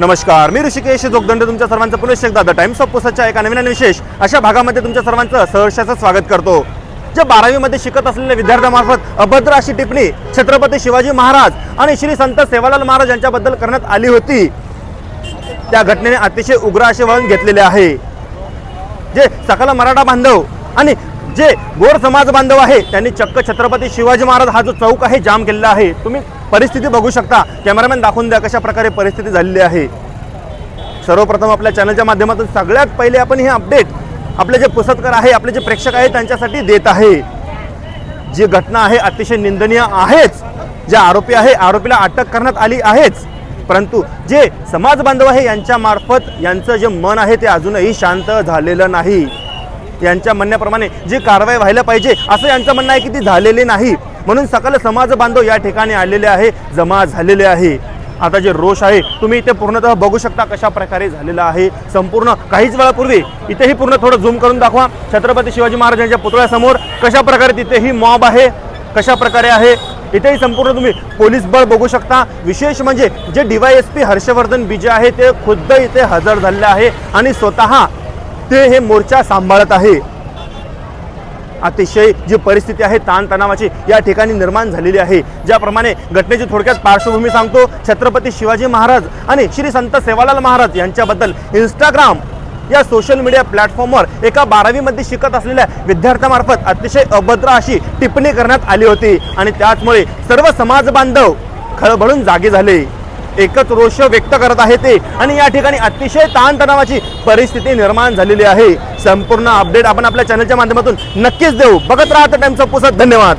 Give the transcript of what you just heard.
नमस्कार मी ऋषिकेश जोगदंड तुमच्या सर्वांचं पुनश एकदा द टाइम्स ऑफ पुसतच्या एका नवीन आणि विशेष अशा भागामध्ये तुमच्या सर्वांचं सहर्षाचं स्वागत करतो. जे बारावीमध्ये शिकत असलेल्या विद्यार्थ्यांमार्फत अभद्र अशी टिप्पणी छत्रपती शिवाजी महाराज आणि श्री संत सेवालाल महाराज यांच्याबद्दल करण्यात आली होती. त्या घटनेने अतिशय उग्र असे वळण घेतलेले आहे. जे सकल मराठा बांधव आणि जे गोर समाज बांधव आहे त्यांनी चक्क छत्रपती शिवाजी महाराज हा जो चौक आहे जाम केलेला आहे. तुम्ही परिस्थिती बघू शकता. कॅमेरामॅन दाखवून द्या कशा प्रकारे परिस्थिती झालेली आहे. सर्वप्रथम आपल्या चॅनलच्या माध्यमातून सगळ्यात पहिले आपण हे अपडेट आपले जे पुसतकर आहे आपले जे प्रेक्षक आहे त्यांच्यासाठी देत आहे. जी घटना आहे अतिशय निंदनीय आहेच. जे आरोपी आहे आरोपीला अटक करण्यात आली आहेच. परंतु जे समाज बांधव आहे यांच्या मार्फत यांचं जे मन आहे ते अजूनही शांत झालेलं नाही. यांच्या म्हणण्याप्रमाणे जी कारवाई व्हायला पाहिजे असं यांचं म्हणणं आहे की ती झालेली नाही. म्हणून सकल समाज बांधव या ठिकाणी आलेले आहे जमा झालेले आहे. आता जे रोष आहे तुम्ही इथे पूर्णतः बघू शकता कशा प्रकारे झालेला आहे. संपूर्ण काहीच वेळापूर्वी इथेही पूर्ण थोडं झूम करून दाखवा. छत्रपती शिवाजी महाराजांच्या पुतळ्यासमोर कशा प्रकारे तिथेही मॉब आहे कशा प्रकारे आहे इथेही संपूर्ण तुम्ही पोलीस बळ बघू शकता. विशेष म्हणजे जे डीवायएसपी हर्षवर्धन बिजे आहे ते खुद्द इथे हजर झालेले आहे आणि स्वतः ते हे मोर्चा सांभाळत आहे. अतिशय जी परिस्थिती आहे ताणतणावाची या ठिकाणी निर्माण झालेली आहे. ज्याप्रमाणे घटनेची थोडक्यात पार्श्वभूमी सांगतो छत्रपती शिवाजी महाराज आणि श्री संत सेवालाल महाराज यांच्याबद्दल इंस्टाग्राम या सोशल मीडिया प्लॅटफॉर्मवर एका बारावीमध्ये शिकत असलेल्या विद्यार्थ्यामार्फत अतिशय अभद्र अशी टिप्पणी करण्यात आली होती. आणि त्याचमुळे सर्व समाज बांधव खळबळून जागे झाले. एकच रोष व्यक्त करत आहे ते. आणि या ठिकाणी अतिशय ताणतणावाची परिस्थिती निर्माण झालेली आहे. संपूर्ण अपडेट आपण आपल्या चॅनलच्या माध्यमातून नक्कीच देऊ. बघत राहतो टाइमचा पुसत धन्यवाद.